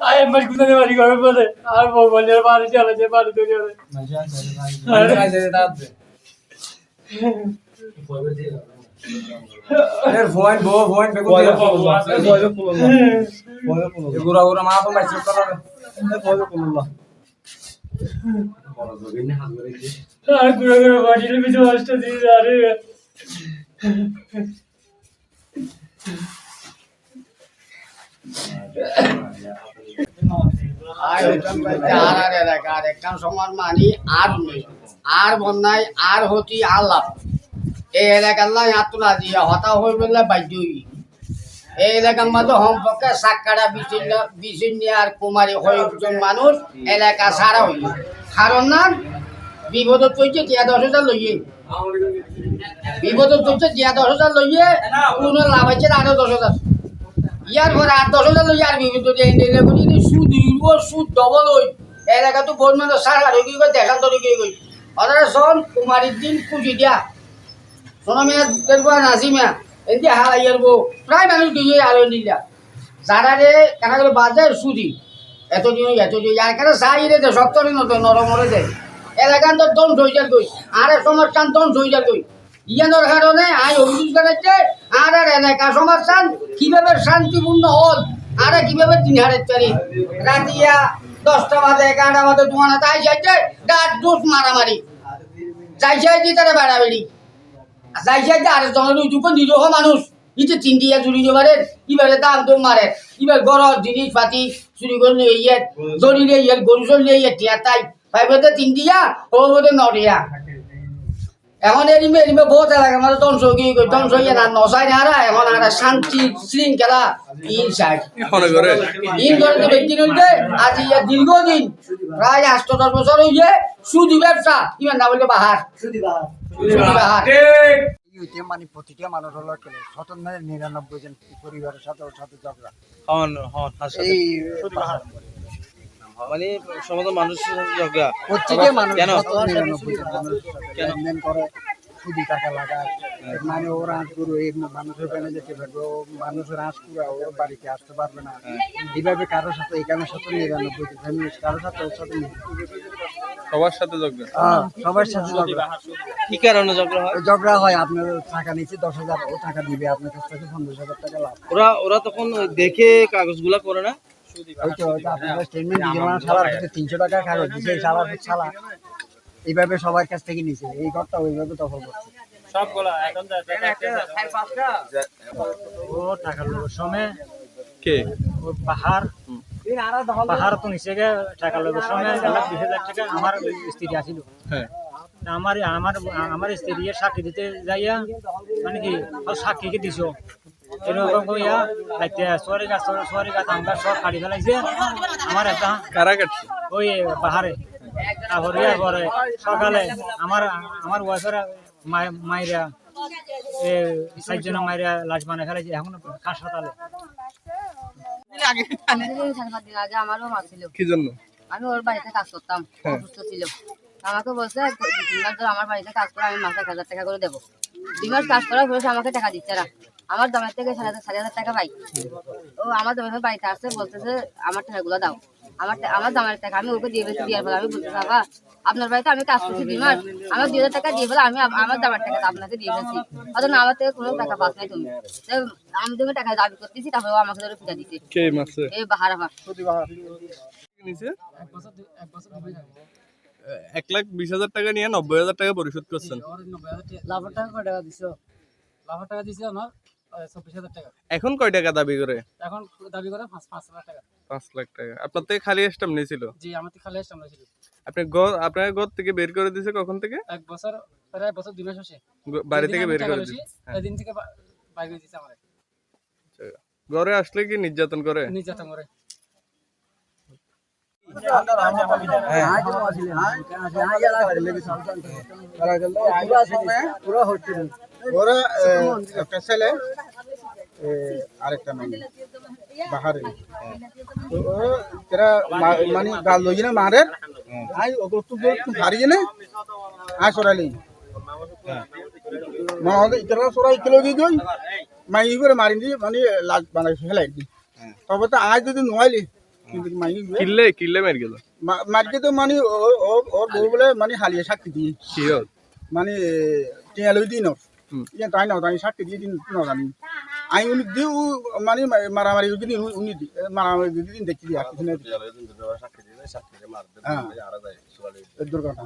আয় মাস গুনে বাড়ি ঘরে বলে আর বউ বলে বাড়ি চলে যে বাড়ি তৈরি হবে এর ফোন বো ফোন দিয়া গুরা গুরা মা তো মাইছে করা দিয়ে আরে আর আর বন্যায় আর হতি এই এলাকার লাই আতুলা দিয়া হতা হয়ে বললে বাধ্য হই। এই এলাকার মধ্যে সম্পর্কে সাক্কারা বিচ্ছিন্ন বিচ্ছিন্ন আর কুমারী কয়েকজন মানুষ এলাকা সারা হইল কারণ না বিপদত চলছে টিয়া দশ হাজার লইয়ে। বিপদত চলছে টিয়া দশ হাজার লইয়ে কোনো লাভ হচ্ছে আরও দশ হাজার। ইয়ার পরে আট দশ হাজার লই আর বিভিন্ন সুদ ইউব সুদ ডবল হই। এলাকা তো বহুত মানুষ সারা হয়ে গই দেশান্তরি গিয়ে গই অর্থাৎ শোন, কুমারীর দিন খুশি দিয়া। শোনো মেয়া দেখব নাসিমা এদিকে হারা ইয়ার বউ, প্রায় মানুষ দিয়ে আলো নিলা। যারা রে কেনা করে বাজে সুদি। এতদিন এতদিন ইয়ার কেন চাই রে দে নতো নরম দেয় এলাকান তো হয়ে যার গই আর ধ্বংস হয়ে যার গই ইয়ানোর কারণে আই অভিযোগ জানাচ্ছে আর আর এলাকা সমাজটান কীভাবে শান্তিপূর্ণ হল, আর কীভাবে তিন হারের চারি রাতিয়া দশটা বাজে, এগারোটা বাজে, তোমার তাই যাইছে ডাক দোষ মারামারি। যাই যাই তারা বেড়াবেড়ি। যাই যাই আর জনের উজুকো নিরহ মানুষ। ইতে তিন দিয়া চুরি পারে ইবারে দাম দম মারে। ইবার গরজ, জিনিস পাতি চুরি করে নিয়ে ইয়ে জরি নিয়ে ইয়ে গরু চল নিয়ে ইয়ে টিয়া তাই। ভাইবতে তিন দিয়া, ও বোধে নডিয়া এখন এরিমে এরিমে বহুত এলাকা মানে ধ্বংস গই ধ্বংস হইয়া না নসাই না আর এখন আর শান্তি শৃঙ্খলা ইন সাইড মনে করে ইন করে তো ব্যক্তি নইতে আজ ইয়া দীর্ঘদিন প্রায় আষ্ট দশ বছর হইয়ে সুদি ব্যবসা। ইমান না বলতে বাহার সুদি বাহার ইউতে মানে প্রতিটা মানুষের লক্ষ্য স্বতন্ত্র নিরানব্বই জন পরিবারের সাথে সাথে ঝগড়া হন হন এই মানে সমাজ মানুষ ঝগড়া। প্রত্যেকে মানুষ কেন? নিরানব্বই লেনদেন করে সুদি টাকা লাগায় মানে ওর এই মানুষের পেনে যেতে পারবে ও মানুষের ওর বাড়িতে আসতে পারবে না। এইভাবে কারোর সাথে এখানে শত নিরানব্বই ফ্যামিলি কারোর সাথে ওর সাথে সবার সাথে ঝগড়া? হ্যাঁ, সবার সাথে ঝগড়া। কি কারণে ঝগড়া হয়? ঝগড়া হয় আপনার টাকা নিচ্ছে দশ হাজার ও টাকা দিবে আপনার কাছ থেকে পঞ্চাশ হাজার টাকা লাভ। ওরা ওরা তখন দেখে কাগজগুলা করে না? তিনশো টাকা সালার সালা। এইভাবে সবার কাছ থেকে নিছে এই ঘরটা ওইভাবে দখল করছে। ও টাকা লোকের সময় কে? ও পাহাড়। পাহাড় তো নিচে টাকা লোকের সময় এক লাখ বিশ হাজার টাকা আমার স্ত্রী আসিল। হ্যাঁ। আমার আমার আমার স্ত্রী সাক্ষী দিতে যাইয়া মানে কি সাক্ষীকে দিছ? এরকম কইয়া লাইতে সরি গাছ সরি গাছ আমরা সব কাটি ফেলাইছে আমার একটা কারা কাটছে ওই পাহাড়ে তারপরে পরে সকালে আমার আমার ওয়াইফের মাইরা চারজন মাইরা লাশ বানায় ফেলাইছে এখন হাসপাতালে আমি সাত পাঁচ দিন আগে আমারও মা কি জন্য? আমি ওর বাড়িতে কাজ করতাম। অসুস্থ ছিল। আমাকে বলছে দুই তিন মাস ধরে আমার বাড়িতে কাজ করে আমি মাসে এক হাজার টাকা করে দেবো। দুই মাস কাজ করার পরে আমাকে টাকা দিচ্ছে না। আমার দমের থেকে সাড়ে সাড়ে হাজার টাকা পাই। ও আমার দমের বাড়িতে আসছে বলতেছে আমার টাকাগুলো দাও। আমার আমার দামের টাকা আমি ওকে দিয়ে বেশি দিয়ে ফেলে আমি বলতে বাবা আপনার বাড়িতে আমি কাজ করছি দুই মাস। আমার দুই হাজার টাকা দিয়ে ফেলে আমি আমার দামের টাকা আপনাকে দিয়ে ফেলছি না আমার থেকে কোনো টাকা পাস নাই তুমি। আমি তুমি টাকা দাবি করতেছি তারপরে ও আমাকে ধরে ফিটা দিতে এই বাহার আমার। এক লাখ বিশ হাজার টাকা নিয়ে নব্বই হাজার টাকা পরিশোধ করছেন। লাভের টাকা কয় টাকা দিছো? লাভের টাকা দিছে আমার এখন কয় টাকা দাবি করে? এখন দাবি করে পাঁচ পাঁচ লাখ টাকা। পাঁচ লাখ টাকা। আপনার থেকে খালি স্টাম্প নিয়েছিল? জি আমার তো খালি সামনে ছিল আপনি ঘর আপনার ঘর থেকে বের করে দিয়েছে কখন থেকে? এক বছর প্রায় বছর দুই মাস হচ্ছে বাড়ি থেকে বের করে দিয়েছে এদিন থেকে বাইরে দিচ্ছে আমার। ঘরে আসলে কি নির্যাতন করে? নির্যাতন করে। পুরো হচ্ছে। ওরা একটা ছেলে এ, আরেকটা মেয়ে বাহারে। তো ও তেরা মা- মানে গাল লই না মারে। আই ওগুলো তো হারিয়ে না। আই সরালি। মা হলে ইতরা সরাই কিলো গই গই। মাই করে মারিন দি মানে লাগ বানাই ফেলাই দি। তবে তো আজ যদি নয়লি কিন্তু মাইনি কিল্লে কিল্লে মেরে গেল। মার্কে তো মানে ও- ও- বউ বলে মানে হালিয়ে সাক্ষী দিয়ে। মানে টিয়ালই দিন হুম। ইয়ে তাই না তাই সাক্ষী দিয়ে দিন না জানি। আমি উনি দিও মানে মারামারি যদি উনি মারামারি যদি দিন দেখি আর কিছু নেই দুর্ঘটনা